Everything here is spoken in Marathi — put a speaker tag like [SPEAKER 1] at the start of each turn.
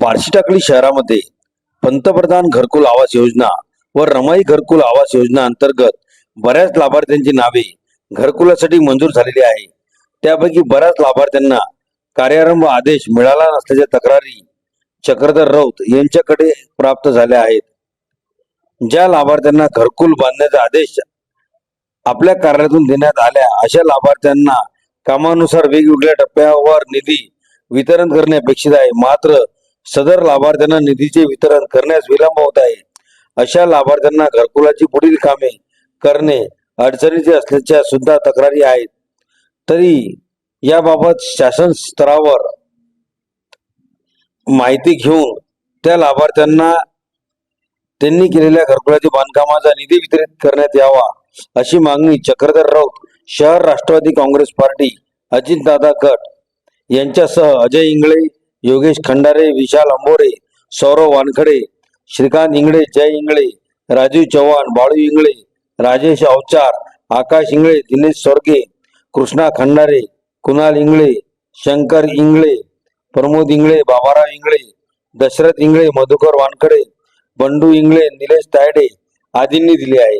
[SPEAKER 1] बार्शी टाकळी शहरामध्ये पंतप्रधान घरकुल आवास योजना व रमाई घरकुल आवास योजना अंतर्गत बऱ्याच लाभार्थ्यांची नावे घरकुलासाठी मंजूर झालेली आहे. त्यापैकी बऱ्याच लाभार्थ्यांना कार्यारंभ आदेश मिळाला नसल्याच्या तक्रारी चक्रधर राऊत यांच्याकडे प्राप्त झाल्या आहेत. ज्या लाभार्थ्यांना घरकुल बांधण्याचा आदेश आपल्या कार्यालयातून देण्यात आल्या. अशा लाभार्थ्यांना कामानुसार वेगवेगळ्या टप्प्यावर निधी वितरण करणे अपेक्षित आहे. मात्र सदर लाभार्थ्यांना निधीचे वितरण करण्यास विलंब होत आहे. अशा लाभार्थ्यांना घरकुलाची पुढील कामे करणे अडचणीचे असल्याच्या सुद्धा तक्रारी आहेत. तरी याबाबत शासन स्तरावर माहिती घेऊन त्या लाभार्थ्यांना त्यांनी केलेल्या घरकुलाच्या बांधकामाचा निधी वितरित करण्यात यावा. अशी मागणी चक्रधर राऊत शहर राष्ट्रवादी काँग्रेस पार्टी अजितदादा गट यांच्यासह अजय इंगळे योगेश खंडारे विशाल अंबोरे सौरव वानखडे श्रीकांत इंगळे जय इंगळे राजीव चव्हाण बाळू इंगळे राजेश अवचार आकाश इंगळे दिनेश सोरगे कृष्णा खंडारे कुणाल इंगळे शंकर इंगळे प्रमोद इंगळे बाबाराव इंगळे दशरथ इंगळे मधुकर वानखडे बंडू इंगळे निलेश तायडे आदींनी दिले आहे.